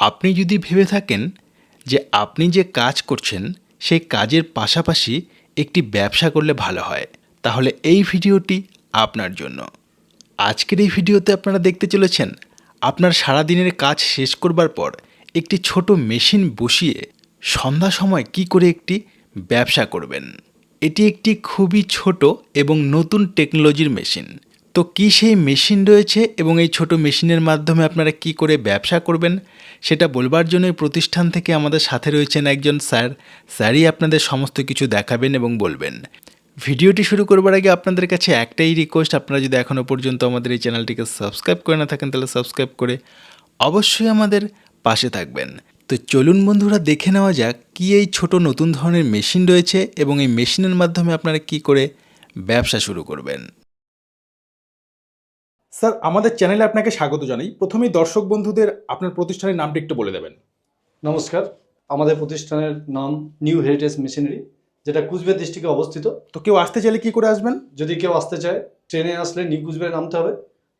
আপনি যদি ভেবে থাকেন যে আপনি যে কাজ করছেন, সেই কাজের পাশাপাশি একটি ব্যবসা করলে ভালো হয়, তাহলে এই ভিডিওটি আপনার জন্য। আজকের এই ভিডিওতে আপনারা দেখতে চলেছেন, আপনার সারাদিনের কাজ শেষ করবার পর একটি ছোট মেশিন বসিয়ে সন্ধ্যা সময় কি করে একটি ব্যবসা করবেন। এটি একটি খুবই ছোট এবং নতুন টেকনোলজির মেশিন। তো কি সেই মেশিন রয়েছে এবং এই ছোট মেশিনের মাধ্যমে আপনারা কি করে ব্যবসা করবেন, সেটা বলবার জন্য প্রতিষ্ঠান থেকে আমাদের সাথে রয়েছেন একজন স্যার। স্যারই আপনাদের সমস্ত কিছু দেখাবেন এবং বলবেন। ভিডিওটি শুরু করবার আগে আপনাদের কাছে একটাই রিকোয়েস্ট আপনারা যদি এখনও পর্যন্ত আমাদের এই চ্যানেলটিকে সাবস্ক্রাইব করে না থাকেন, তাহলে সাবস্ক্রাইব করে অবশ্যই আমাদের পাশে থাকবেন। তো চলুন বন্ধুরা, দেখে নেওয়া যাক কি এই ছোট নতুন ধরনের মেশিন রয়েছে এবং এই মেশিনের মাধ্যমে আপনারা কি করে ব্যবসা শুরু করবেন। স্যার আমাদের চ্যানেলে আপনাকে স্বাগত জানাই। প্রথমেই দর্শক বন্ধুদের আপনার প্রতিষ্ঠানের নামটি একটু বলে দেবেন। নমস্কার আমাদের প্রতিষ্ঠানের নাম নিউ হেরিটেজ মেশিনারি যেটা কুচবিহার ডিস্ট্রিক্টে অবস্থিত। তো কেউ আসতে চাইলে কি করে আসবেন? যদি কেউ আসতে চায় ট্রেনে আসলে নিউ কুচবিহারে নামতে হবে।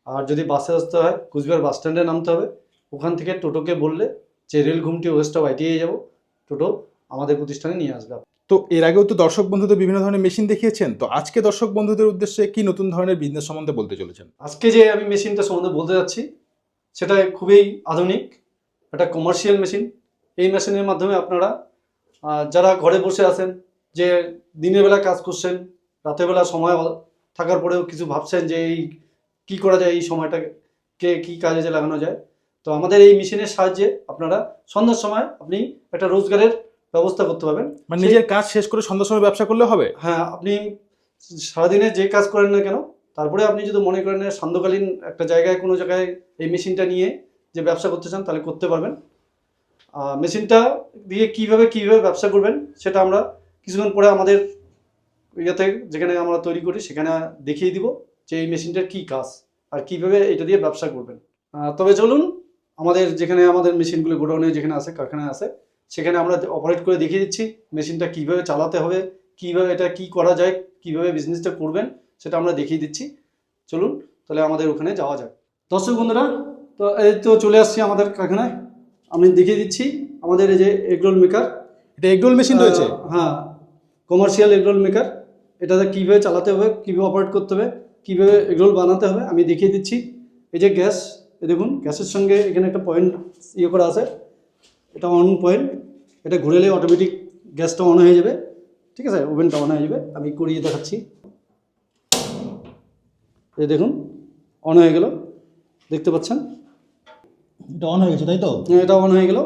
আর যদি বাসে আসতে হয় কুচবিহার বাস স্ট্যান্ডে নামতে হবে। ওখান থেকে টোটোকে বললে যে রেল ঘুমটি ওয়েস্ট অফ আইটিআই যাব। টোটো আমাদের প্রতিষ্ঠানে নিয়ে আসবে। তো এর আগেও তো দর্শক বন্ধুদের বিভিন্ন ধরনের মেশিন দেখিয়েছেন। তো আজকে দর্শক বন্ধুদের উদ্দেশ্যে কি নতুন ধরনের বিজনেস সম্বন্ধে বলতে চলেছেন? আজকে যে আমি মেশিনটা সম্বন্ধে বলতে যাচ্ছি, সেটা খুবই আধুনিক, একটা কমার্শিয়াল মেশিন এই মেশিনের মাধ্যমে আপনারা যারা ঘরে বসে আছেন, যে দিনের বেলা কাজ করছেন, রাতের বেলা সময় থাকার পরেও কিছু ভাবছেন যে এই কী করা যায়, এই সময়টাকে কী কাজে লাগানো যায়। তো আমাদের এই মেশিনের সাহায্যে আপনারা সন্ধ্যার সময় আপনি একটা রোজগারের ব্যবস্থা করতে পারবেন। মানে নিজের কাজ শেষ করে সন্ধ্যার সময় ব্যবসা করলে হবে? হ্যাঁ আপনি সারাদিনে যে কাজ করেন না কেন তারপরে আপনি যদি মনে করেন সান্ধ্যকালীন একটা জায়গায় কোনো জায়গায় এই মেশিনটা নিয়ে যে ব্যবসা করতে চান তাহলে করতে পারবেন। মেশিনটা দিয়ে কীভাবে কীভাবে ব্যবসা করবেন সেটা আমরা কিছুক্ষণ পরে আমাদের ইয়েতে যেখানে আমরা তৈরি করি সেখানে দেখিয়ে দিব যে এই মেশিনটার কী কাজ আর কীভাবে এটা দিয়ে ব্যবসা করবেন। তবে চলুন আমাদের যেখানে আমাদের মেশিনগুলো গোডাউনে যেখানে আছে কারখানায় আছে সেখানে আমরা অপারেট করে দেখিয়ে দিচ্ছি মেশিনটা কীভাবে চালাতে হবে কীভাবে এটা কি করা যায় কীভাবে বিজনেসটা করবেন সেটা আমরা দেখিয়ে দিচ্ছি। চলুন তাহলে আমাদের ওখানে যাওয়া যাক। দর্শক বন্ধুরা তো এই তো চলে আসছি আমাদের কারখানায়। আমি দেখিয়ে দিচ্ছি আমাদের এই যে এগরোল মেকার এটা এগরোল মেশিন রয়েছে? হ্যাঁ কমার্শিয়াল এগরোল মেকার এটাতে কীভাবে চালাতে হবে কীভাবে অপারেট করতে হবে কীভাবে এগরোল বানাতে হবে আমি দেখিয়ে দিচ্ছি। এই যে গ্যাস এই দেখুন গ্যাসের সঙ্গে এখানে একটা পয়েন্ট ইয়ে করা আছে। এটা অন পয়েন্ট এটা ঘুরেলে অটোমেটিক গ্যাসটা অন হয়ে যাবে ঠিক আছে? ওভেনটা অন হয়ে যাবে আমি করিয়ে দেখাচ্ছি। এই দেখুন অন হয়ে গেল দেখতে পাচ্ছেন? এটা অন হয়ে গেছে তাই তো? হ্যাঁ এটা অন হয়ে গেল।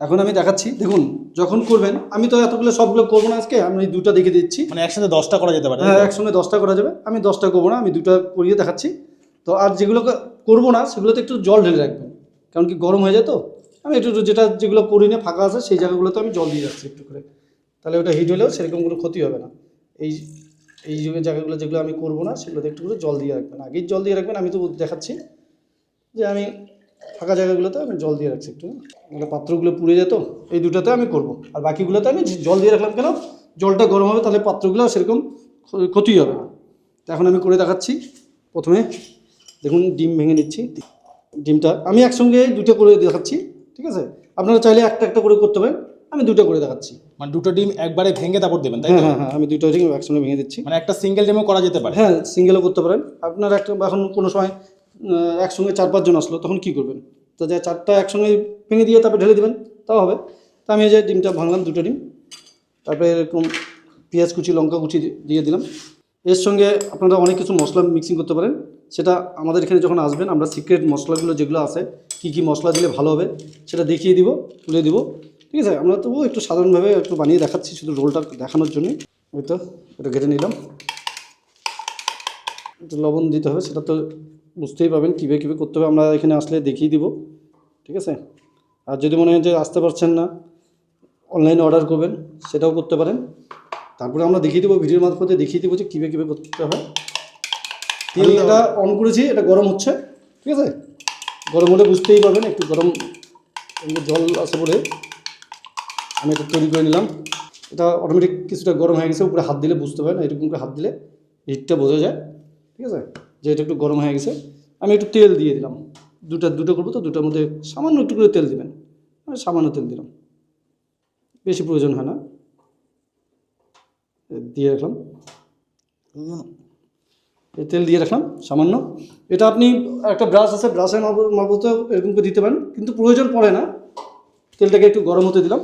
এখন আমি দেখাচ্ছি দেখুন যখন করবেন আমি তো এতগুলো সবগুলো করব না আজকে আমি দুটো দেখে দিচ্ছি। মানে একসাথে দশটা করা যেতে পারে হ্যাঁ একসঙ্গে দশটা করা যাবে আমি দশটা করব না আমি দুটো করিয়ে দেখাচ্ছি। তো আর যেগুলো করব না সেগুলোতে একটু জল ঢেলে রাখবেন কারণ কি গরম হয়ে যায় তো? আমি একটু একটু যেটা যেগুলো করি না, ফাঁকা আছে, সেই জায়গাগুলোতে আমি জল দিয়ে যাচ্ছি একটু করে। তাহলে ওটা হিট হলেও সেরকম কোনো ক্ষতি হবে না। এই এই জায়গাগুলো যেগুলো আমি করব না, সেগুলোতে একটু করে জল দিয়ে রাখবেন। আগেই জল দিয়ে রাখবেন, আমি তো দেখাচ্ছি যে আমি ফাঁকা জায়গাগুলোতে আমি জল দিয়ে রাখছি একটু। মানে পাত্রগুলো পুড়ে যেত, এই দুটোতে আমি করব। আর বাকিগুলোতে আমি জল দিয়ে রাখলাম কেন? জলটা গরম হবে, তাহলে পাত্রগুলো সেরকম ক্ষতি হবে না। তো এখন আমি করে দেখাচ্ছি। প্রথমে দেখুন, ডিম ভেঙে নিচ্ছি। ডিমটা আমি একসঙ্গে দুটো করে দেখাচ্ছি। ঠিক আছে? আপনারা চাইলে একটা একটা করে করতে পারেন। আমি দুটো করে দেখাচ্ছি। মানে দুটো ডিম একবারে ভেঙে তারপর দেবেন তাই হ্যাঁ হ্যাঁ হ্যাঁ আমি দুটো ডিম একসঙ্গে ভেঙে দিচ্ছি। মানে একটা সিঙ্গেল ডিমও করা যেতে পারে। হ্যাঁ সিঙ্গেলও করতে পারেন। আপনার একটা এখন কোনো সময় একসঙ্গে চার পাঁচজন আসলো তখন কি করবেন? তো যে চারটা একসঙ্গে ভেঙে দিয়ে তারপরে ঢেলে দেবেন তাও হবে। তা আমি এই যে ডিমটা ভাঙলাম দুটো ডিম। তারপরে এরকম পেঁয়াজ কুচি লঙ্কা কুচি দিয়ে দিলাম। এর সঙ্গে আপনারা অনেক কিছু মশলা মিক্সিং করতে পারেন। সেটা আমাদের এখানে যখন আসবেন, আমরা সিক্রেট মশলাগুলো যেগুলো আছে, কী কী মশলা দিলে ভালো হবে, সেটা দেখিয়ে দিব, তুলে দিব। ঠিক আছে? আমরা তবুও একটু সাধারণভাবে একটু বানিয়ে দেখাচ্ছি শুধু রোলটা দেখানোর জন্যই। ওই তো, এটা কেটে নিলাম। একটু লবণ দিতে হবে, সেটা তো বুঝতেই পারবেন কীভাবে কীভাবে করতে হবে, আমরা এখানে আসলে দেখিয়ে দিব। ঠিক আছে? আর যদি মনে হয় যে আসতে পারছেন না অনলাইনে অর্ডার করবেন, সেটাও করতে পারেন। তারপরে আমরা দেখিয়ে দেবো, ভিডিওর মারফতে দেখিয়ে দেবো যে কীভাবে কীভাবে করতে হয়। তেল এটা অন করেছি এটা গরম হচ্ছে ঠিক আছে? গরম হলে বুঝতেই পারবেন একটু গরম জল আছে বলে আমি এটা তৈরি করে নিলাম। এটা অটোমেটিক কিছুটা গরম হয়ে গেছে উপরে হাত দিলে বুঝতে পারেন এরকম করে হাত দিলে হিটটা বোঝা যায় ঠিক আছে? যে এটা একটু গরম হয়ে গেছে আমি একটু তেল দিয়ে দিলাম। দুটো দুটো করব তো দুটোর মধ্যে সামান্য একটু করে তেল দিবেন। আর সামান্য তেল দিলাম। বেশি প্রয়োজন হয় না। দিয়ে রাখলাম। তেল দিয়ে রাখলাম সামান্য। এটা আপনি একটা ব্রাশ আছে ব্রাশের মারফত এরকম করে দিতে পারেন কিন্তু প্রয়োজন পড়ে না। তেলটাকে একটু গরম হতে দিলাম।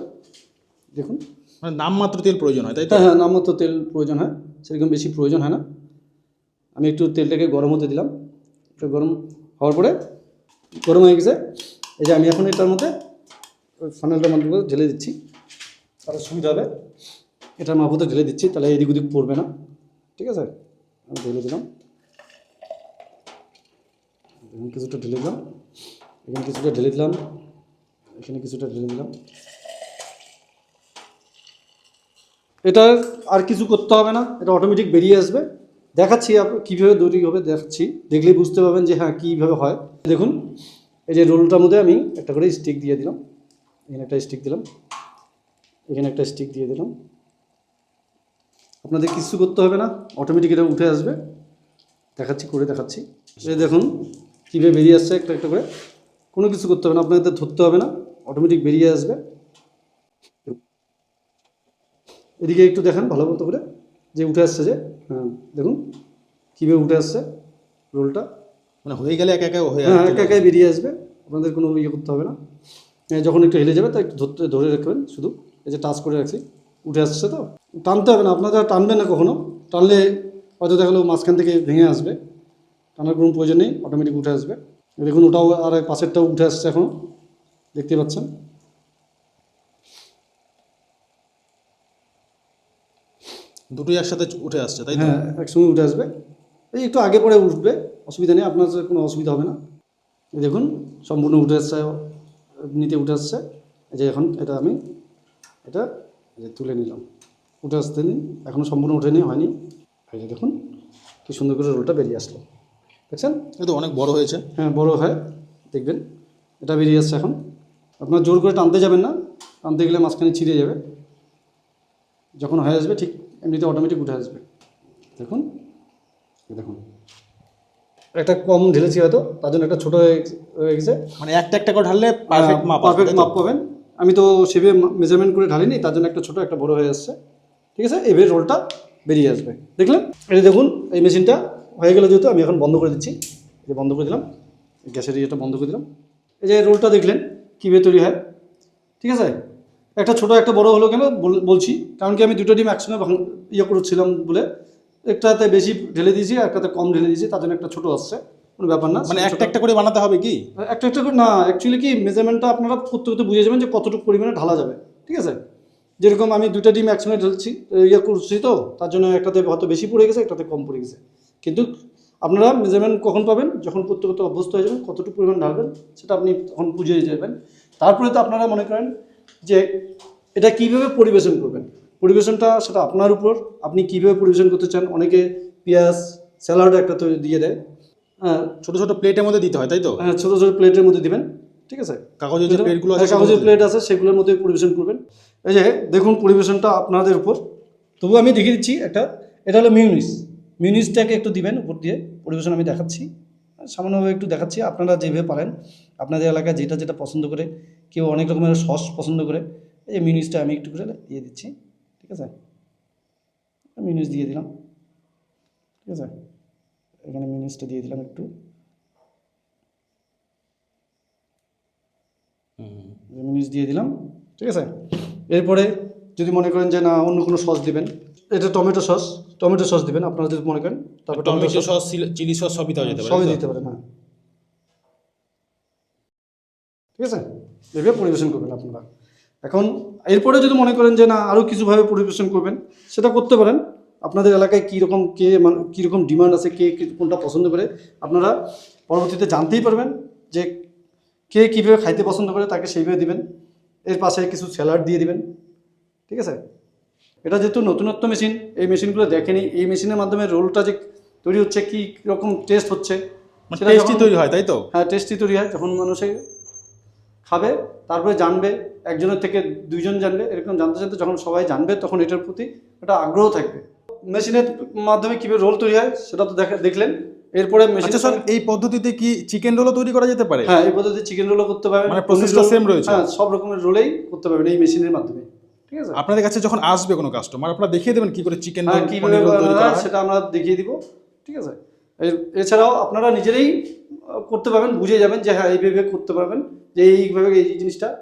দেখুন। মানে নামমাত্র তেল প্রয়োজন হয় তাই তো? হ্যাঁ হ্যাঁ নামমাত্র তেল প্রয়োজন হয় সেরকম বেশি প্রয়োজন হয় না। আমি একটু তেলটাকে গরম হতে দিলাম। একটু গরম হওয়ার পরে গরম হয়ে গেছে। এই যে আমি এখন এটার মধ্যে ওই ফানেলটার মাধ্যমে ঢেলে দিচ্ছি। তাহলে সুবিধা হবে। এটার মারফতে ঢেলে দিচ্ছি তাহলে এদিক ওদিক পড়বে না। ঠিক আছে? আমি ঢেলে দিলাম। এখানে কিছুটা ঢেলে দিলাম। এখানে কিছুটা ঢেলে দিলাম। এখানে কিছুটা ঢেলে দিলাম। এটা আর কিছু করতে হবে না। এটা অটোমেটিক বেরিয়ে আসবে। দেখাচ্ছি কীভাবে তৈরি হবে, দেখাচ্ছি। দেখলেই বুঝতে পারবেন যে হ্যাঁ কীভাবে হয়। দেখুন, এই যে রোলটার মধ্যে আমি একটা করে স্টিক দিয়ে দিলাম। এখানে একটা স্টিক দিলাম। এখানে একটা স্টিক দিয়ে দিলাম। আপনাদের কিছু করতে হবে না। অটোমেটিক এটা উঠে আসবে। দেখাচ্ছি, করে দেখাচ্ছি। এই দেখুন কীভাবে বেরিয়ে আসছে একটা একটা করে কোনো কিছু করতে হবে না আপনাদের ধরতে হবে না অটোমেটিক বেরিয়ে আসবে। এদিকে একটু দেখান ভালো মতো করে যে উঠে আসছে যে হ্যাঁ দেখুন কীভাবে উঠে আসছে রোলটা। মানে হয়ে গেলে একা একা হয়ে হ্যাঁ। একা একাই বেরিয়ে আসবে আপনাদের কোনো ইয়ে করতে হবে না। যখন একটু হেলে যাবে তা একটু ধরতে ধরে রাখবেন শুধু এই যে টাচ করে রাখছি উঠে আসছে তো। টানতে হবে না আপনারা টানবেন না কখনো টানলে হয়তো দেখাল মাঝখান থেকে ভেঙে আসবে। টানার কোনো প্রয়োজন নেই অটোমেটিক উঠে আসবে। দেখুন ওটাও আর পাশেরটাও উঠে আসছে এখনও দেখতে পাচ্ছেন? দুটোই একসাথে উঠে আসছে তাই হ্যাঁ একসঙ্গে উঠে আসবে। এই একটু আগে পরে উঠবে অসুবিধা নেই আপনার কোনো অসুবিধা হবে না। এই দেখুন সম্পূর্ণ উঠে আসছে নিতে উঠে আসছে। এই যে এখন এটা আমি এটা যে তুলে নিলাম। উঠে আসতে নিন এখনও সম্পূর্ণ উঠে নিয়ে হয়নি। এই দেখুন কি সুন্দর করে রোলটা বেরিয়ে আসলো। দেখছেন? তো অনেক বড় হয়েছে। হ্যাঁ বড় হয়। দেখবেন এটা বেরিয়ে আসছে এখন। আপনার জোর করে টানতে যাবেন না। টানতে গেলে মাঝখানে ছিঁড়ে যাবে। যখন হয়ে আসবে ঠিক এমনিতে অটোমেটিক উঠে আসবে। দেখুন দেখুন। একটা কম ঢেলেছি হয়তো তার জন্য একটা ছোটো হয়ে হয়ে গেছে। মানে একটা একটা করে ঢাললে পারফেক্ট মাপ পারফেক্ট মাপ পাবেন। আমি তো সেভে মেজারমেন্ট করে ঢালিনি তার জন্য একটা ছোটো একটা বড় হয়ে আসছে। ঠিক আছে? এবার রোলটা বেরিয়ে আসবে। দেখলেন? এটা দেখুন এই মেশিনটা হয়ে গেলে যেহেতু আমি এখন বন্ধ করে দিচ্ছি। যে বন্ধ করে দিলাম গ্যাসের ইয়েটা বন্ধ করে দিলাম। এই যে রোলটা দেখলেন কীভাবে তৈরি হয়? ঠিক আছে? একটা ছোট একটা বড় হলো কেন? বল- বলছি। কারণ কি আমি দুটো ডিম একসঙ্গে ইয়ে করছিলাম বলে। একটাতে বেশি ঢেলে দিয়েছি একটাতে কম ঢেলে দিয়েছি তার জন্য একটা ছোট আসছে কোনো ব্যাপার না মানে একটা একটা করে বানাতে হবে কি? একটা একটা করে না অ্যাকচুয়ালি কি মেজারমেন্টটা আপনারা করতে করতে বুঝে যাবেন যে কতটুকু পরিমাণে ঢালা যাবে। ঠিক আছে? যেরকম আমি দুটা ডিম একসঙ্গে ঢেলছি ইয়ে করছি তো তার জন্য একটাতে হয়তো বেশি পড়ে গেছে একটাতে কম পড়ে গেছে। কিন্তু আপনারা মেজারমেন্ট কখন পাবেন? যখন করতে করতে অভ্যস্ত হয়ে যাবেন কতটুকু পরিমাণ ঢালবেন সেটা আপনি তখন বুঝে যাবেন তারপরে তো আপনারা মনে করেন যে এটা কীভাবে পরিবেশন করবেন? পরিবেশনটা সেটা আপনার উপর আপনি কীভাবে পরিবেশন করতে চান? অনেকে পেঁয়াজ স্যালাড একটা তো দিয়ে দেয়। হ্যাঁ ছোটো ছোটো প্লেটের মধ্যে দিতে হয় তাই তো? হ্যাঁ ছোটো ছোটো প্লেটের মধ্যে দিবেন ঠিক আছে? কাগজের যে প্লেটগুলো আছে হ্যাঁ, কাগজের প্লেট আছে সেগুলোর মধ্যে পরিবেশন করবেন। এই যে দেখুন পরিবেশনটা আপনাদের উপর। তবু আমি দেখিয়ে দিচ্ছি একটা এটা হলো মিউনিস। মিউনিসটাকে একটু দিবেন উপর দিয়ে পরিবেশন আমি দেখাচ্ছি। সামান্যভাবে একটু দেখাচ্ছি আপনারা যেভাবে পারেন। আপনাদের এলাকায় যেটা যেটা পছন্দ করে কেউ অনেক রকমের সস পছন্দ করে এই যে মিউনিসটা আমি একটু করে দিয়ে দিচ্ছি ঠিক আছে? মিউনিস দিয়ে দিলাম ঠিক আছে? এখানে মিউনিসটা দিয়ে দিলাম একটু। মিনিস দিয়ে দিলাম ঠিক আছে? এরপরে যদি মনে করেন যে না অন্য কোনো সস দিবেন এটা টমেটো সস। টমেটো সস দিবেন আপনারা যদি মনে করেন তারপর টমেটো সস চিলি সস সবই দেওয়া যেতে পারে সবই দিতে পারেন হ্যাঁ। ঠিক আছে? এভাবে পরিবেশন করবেন আপনারা। এখন এরপরে যদি মনে করেন যে না আরও কিছুভাবে পরিবেশন করবেন সেটা করতে পারেন। আপনাদের এলাকায় কীরকম কে মানে কীরকম ডিমান্ড আছে কে কি- কোনটা পছন্দ করে আপনারা পরবর্তীতে জানতেই পারবেন যে কে কীভাবে খাইতে পছন্দ করে তাকে সেইভাবে দিবেন। এর পাশে কিছু স্যালাড দিয়ে দিবেন। ঠিক আছে? এটা যেহেতু নতুনত্ব মেশিন এই মেশিনগুলো দেখেনি এই মেশিনের মাধ্যমে রোলটা যে তৈরি হচ্ছে কী রকম টেস্ট হচ্ছে মানে সেটা টেস্টি তৈরি হয় তাই তো? হ্যাঁ টেস্টি তৈরি হয় যখন মানুষে খাবে তারপরে জানবে একজনের থেকে দুইজন জানবে এরকম জানতে জানতে যখন সবাই জানবে তখন এটার প্রতি একটা আগ্রহ থাকবে। মেশিনের মাধ্যমে কীভাবে রোল তৈরি হয় সেটা তো দেখা দেখলেন এরপরে মেশিন আচ্ছা স্যার এই পদ্ধতিতে কি চিকেন রোলও তৈরি করা যেতে পারে? হ্যাঁ এই পদ্ধতিতে চিকেন রোলও করতে পারবেন মানে roll- same রয়েছে? হ্যাঁ সব রকমের রোলেই করতে পারবেন এই মেশিনের মাধ্যমে। ঠিক আছে? আপনাদের কাছে যখন আসবে কোনো কাস্টমার আপনারা দেখিয়ে দেবেন কি করে চিকেন হ্যাঁ কীভাবে সেটা আমরা দেখিয়ে দিব ঠিক আছে? এছাড়াও আপনারা নিজেরাই করতে পারবেন বুঝে যাবেন যে হ্যাঁ এইভাবে করতে পারবেন যে এইভাবে এই জিনিসটা